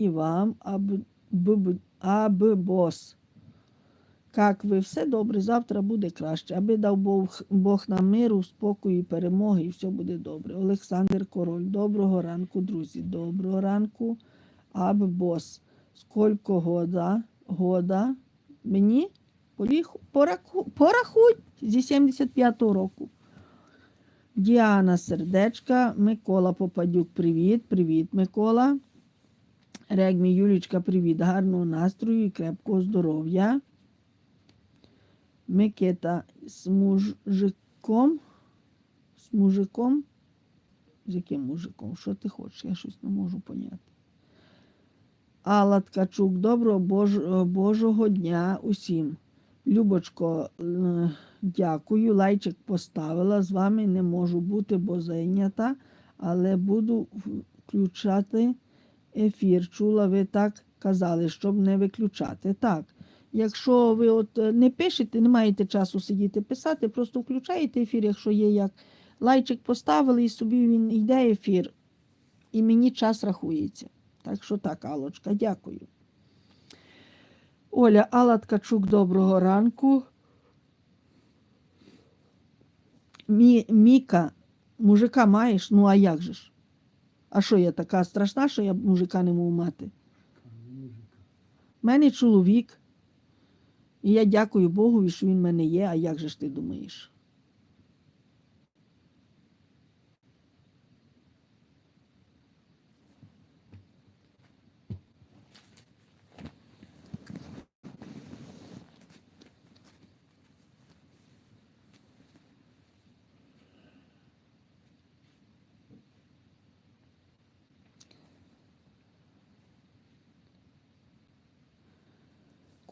і вам, аби, аби, бос. Як ви все добре, завтра буде краще, аби дав Бог, Бог нам миру, спокою, і перемоги, і все буде добре. Олександр Король, доброго ранку, друзі. Доброго ранку, аби бос. Скільки года, года мені порахуй зі 75-го року. Діана Сердечка, Микола Попадюк, привіт, привіт, Микола. Регмі Юлічка, привіт, гарного настрою і крепкого здоров'я. Микита з мужиком. З мужиком. З яким мужиком? Що ти хочеш? Я щось не можу поняти. Алла Ткачук, доброго Бож... Божого дня усім. Любочко, е, дякую. Лайчик поставила. З вами не можу бути, бо зайнята, але буду включати ефір. Чула, ви так казали, щоб не виключати. Так. Якщо ви от е, не пишете, не маєте часу сидіти писати, просто включаєте ефір, якщо є як. Лайчик поставили і собі він йде ефір, і мені час рахується. Так що так, Алочка, дякую. Оля Алла Ткачук, доброго ранку. Мі, Міка, мужика маєш? Ну а як же ж? А що я така страшна, що я мужика не можу мати? У мене чоловік. І я дякую Богу, що він в мене є, а як же ж ти думаєш?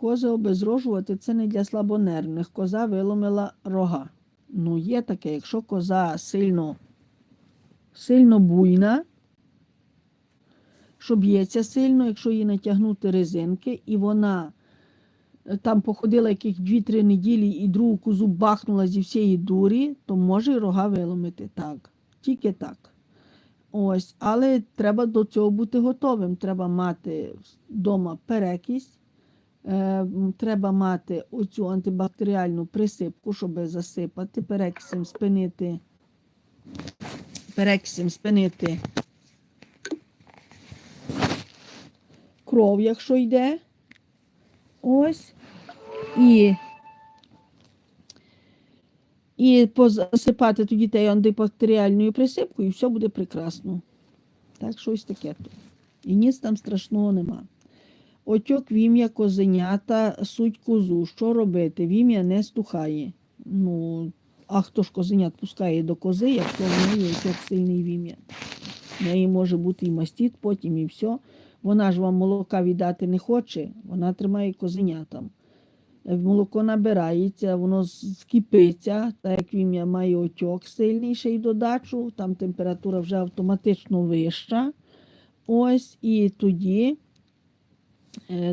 Кози обезрожувати це не для слабонервних. Коза виломила рога. Ну, є таке, якщо коза сильно, сильно буйна, що б'ється сильно, якщо їй натягнути резинки, і вона е, там походила яких 2-3 неділі і другу козу бахнула зі всієї дурі, то може й рога виломити. Так, тільки так. Ось, але треба до цього бути готовим. Треба мати вдома перекість. Е, Треба мати оцю антибактеріальну присипку, щоб засипати, перекисом спинити, перекисом спинити кров, якщо йде. Ось. І, і посипати тоді тею антибактеріальною присипкою, і все буде прекрасно. Так, щось таке. І ніц там страшного нема. Отьок вім'я козенята, суть козу. Що робити? Вім'я не стухає. Ну, а хто ж козенят пускає до кози, якщо в неї отьок сильний вім'я? В неї може бути і мастіт, потім і все. Вона ж вам молока віддати не хоче, вона тримає козенятам. Молоко набирається, воно скипиться, так як вім'я має отьок сильний додачу, там температура вже автоматично вища. Ось, і тоді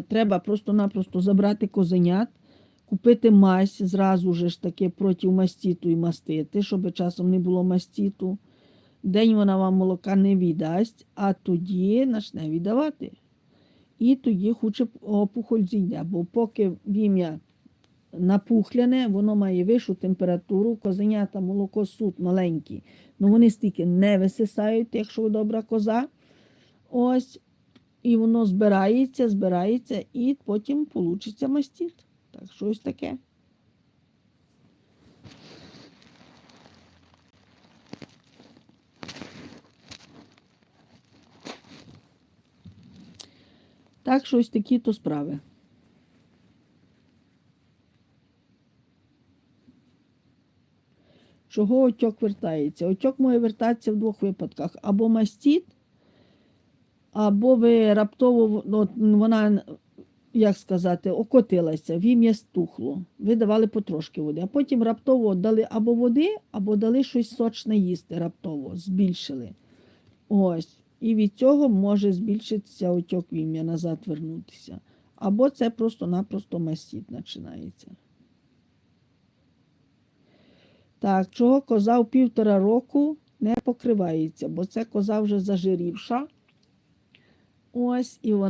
треба просто-напросто забрати козенят, купити мазь зразу ж таки проти мастіту і мастити, щоб часом не було мастіту. День вона вам молока не віддасть, а тоді почне віддавати. І тоді хоче опухоль зійде, бо поки вім'я напухляне, воно має вищу температуру, козенята, молоко, суд маленькі. Ну вони стільки не висисають, якщо добра коза. Ось, і воно збирається, збирається, і потім получиться мастіт. Так, щось таке. Так, щось такі то справи. Чого отьок вертається? Отьок може вертатися в двох випадках: або мастіт, або ви раптово от, вона, як сказати, окотилася, вім'я стухло. Ви давали потрошки води, а потім раптово дали або води, або дали щось сочне їсти раптово, збільшили. Ось. І від цього може збільшитися отьок вім'я, назад вернутися. Або це просто-напросто мастіт починається. Так, чого коза в півтора року не покривається, бо це коза вже зажирівша. Ось, і вона.